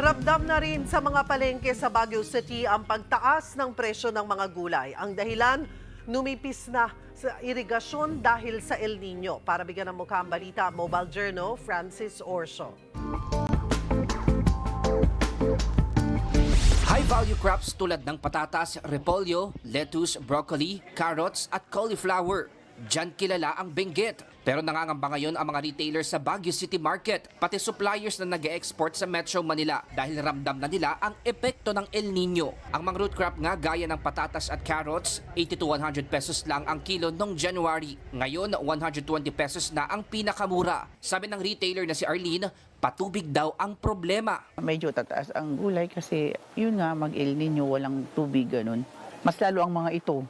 Ramdam na rin sa mga palengke sa Baguio City ang pagtaas ng presyo ng mga gulay. Ang dahilan, numipis na sa irigasyon dahil sa El Nino. Para bigyan ng mukha ang balita, Mobile Journal, Francis Orso. High-value crops tulad ng patatas, repolyo, lettuce, broccoli, carrots at cauliflower. Diyan kilala ang Benguet. Pero nangangamba ngayon ang mga retailers sa Baguio City Market, pati suppliers na nag export sa Metro Manila dahil ramdam na nila ang epekto ng El Nino. Ang mga root crop nga gaya ng patatas at carrots, 80 to 100 pesos lang ang kilo noong January. Ngayon, 120 pesos na ang pinakamura. Sabi ng retailer na si Arlene, patubig daw ang problema. Medyo tataas ang gulay kasi yun nga mag-El Nino, walang tubig ganun. Mas lalo ang mga ito,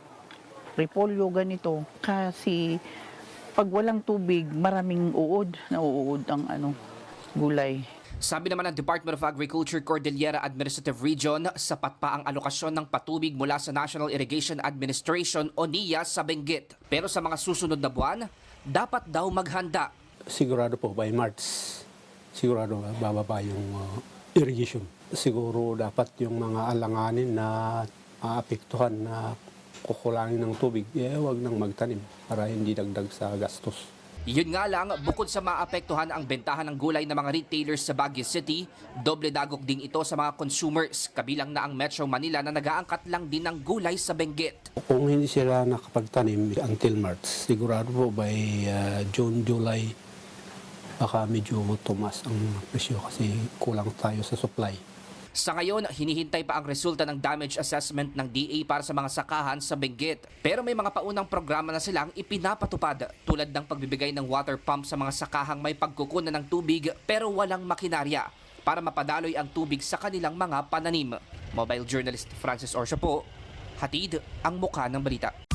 repolyo ganito kasi pag walang tubig, maraming uod, nauud ang ano, gulay. Sabi naman ng Department of Agriculture Cordillera Administrative Region, sapat pa ang alokasyon ng patubig mula sa National Irrigation Administration o NIA sa Benguet. Pero sa mga susunod na buwan, dapat daw maghanda. sigurado po by March, sigurado bababa yung uh, irrigation. Siguro dapat yung mga alanganin na maapektuhan na kukulangin ng tubig, eh wag nang magtanim para hindi dagdag sa gastos. Yun nga lang, bukod sa maapektuhan ang bentahan ng gulay ng mga retailers sa Baguio City, doble dagok din ito sa mga consumers, kabilang na ang Metro Manila na nagaangkat lang din ng gulay sa Benguet. Kung hindi sila nakapagtanim until March, sigurado po by uh, June, July, baka medyo tumas ang presyo kasi kulang tayo sa supply. Sa ngayon, hinihintay pa ang resulta ng damage assessment ng DA para sa mga sakahan sa Benguet. Pero may mga paunang programa na silang ipinapatupad tulad ng pagbibigay ng water pump sa mga sakahang may pagkukunan ng tubig pero walang makinarya para mapadaloy ang tubig sa kanilang mga pananim. Mobile journalist Francis Orsha po, hatid ang muka ng balita.